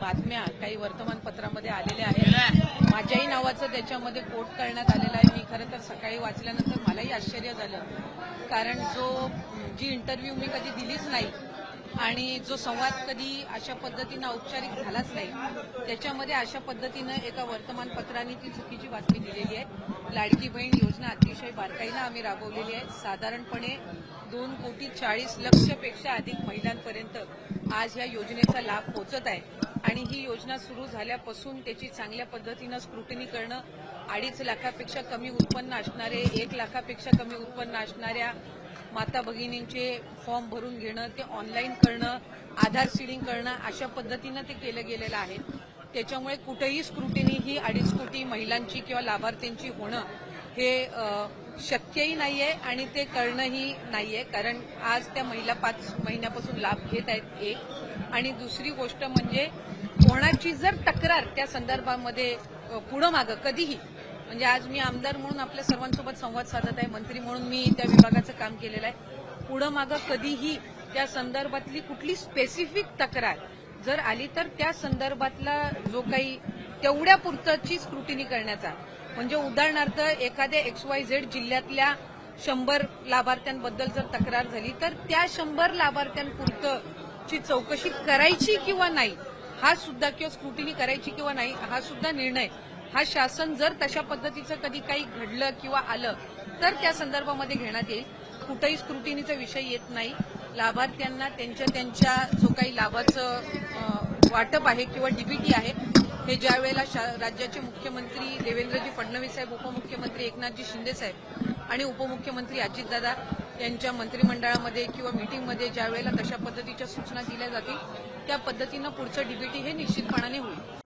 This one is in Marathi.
बातम्या काही वर्तमानपत्रामध्ये आलेल्या आहेत. माझ्याही नावाचं त्याच्यामध्ये कोट करण्यात आलेलं आहे. मी खरं तर सकाळी वाचल्यानंतर मलाही आश्चर्य झालं. कारण जो जी इंटरव्ह्यू मी कधी दिलीच नाही आणि जो संवाद कधी अशा पद्धतीनं औपचारिक झालाच नाही त्याच्यामध्ये अशा पद्धतीनं एका वर्तमानपत्राने ती चुकीची बातमी दिलेली आहे. लाडकी बहीण योजना अतिशय बारकाईनं आम्ही राबवलेली आहे. साधारणपणे दोन कोटी चाळीस लक्षपेक्षा अधिक महिलांपर्यंत आज या योजनेचा लाभ पोहोचत आहे. आणि ही योजना सुरू झाल्यापासून त्याची चांगल्या पद्धतीनं स्क्रुटिनी करणं अडीच लाखापेक्षा कमी उत्पन्न असणारे एक लाखापेक्षा कमी उत्पन्न असणाऱ्या माता भगिनींचे फॉर्म भरून घेणं ते ऑनलाईन करणं आधार सीडिंग करणं अशा पद्धतीनं ते केलं गेलेलं आहे. त्याच्यामुळे कुठेही स्क्रुटिनी ही अडीच कोटी महिलांची किंवा लाभार्थ्यांची होणं हे शक्यही नाहीये आणि ते करणंही नाहीये. कारण आज त्या महिला पाच महिन्यापासून लाभ घेत आहेत एक. आणि दुसरी गोष्ट म्हणजे कोणाची जर तक्रार त्या संदर्भामध्ये पुढं मागं कधीही म्हणजे आज मी आमदार म्हणून आपल्या सर्वांसोबत संवाद साधत आहे मंत्री म्हणून मी त्या विभागाचं काम केलेलं आहे. पुढं मागं कधीही त्या संदर्भातली कुठली स्पेसिफिक तक्रार जर आली तर त्या संदर्भातला जो काही तेवढ्या पुरतची स्क्रुटिनी करण्याचा म्हणजे उदाहरणार्थ एखाद्या एक्स वाय झेड जिल्ह्यातल्या शंभर लाभार्थ्यांबद्दल जर तक्रार झाली तर त्या शंभर लाभार्थ्यांपुरतची चौकशी करायची किंवा नाही हा सुद्धा किंवा स्क्रुटिनी करायची किंवा नाही हा सुद्धा निर्णय हा शासन जर तशा पद्धतीचं कधी काही घडलं किंवा आलं तर त्या संदर्भामध्ये घेण्यात येईल. कुठेही स्क्रुटिनीचा विषय येत नाही. लाभार्थ्यांना त्यांच्या त्यांच्या जो काही लाभाचं वाटप आहे किंवा डीबीटी आहे हे ज्या वेळेला शा- राज्याचे मुख्यमंत्री देवेंद्रजी फडणवीस साहेब उपमुख्यमंत्री एकनाथजी शिंदे साहेब आणि उपमुख्यमंत्री अजितदादा यांच्या मंत्रिमंडळामध्ये किंवा मीटिंगमध्ये ज्या वेळेला तशा पद्धतीच्या सूचना दिल्या जातील त्या पद्धतीनं पुढचं डीबीटी हे निश्चितपणाने होईल.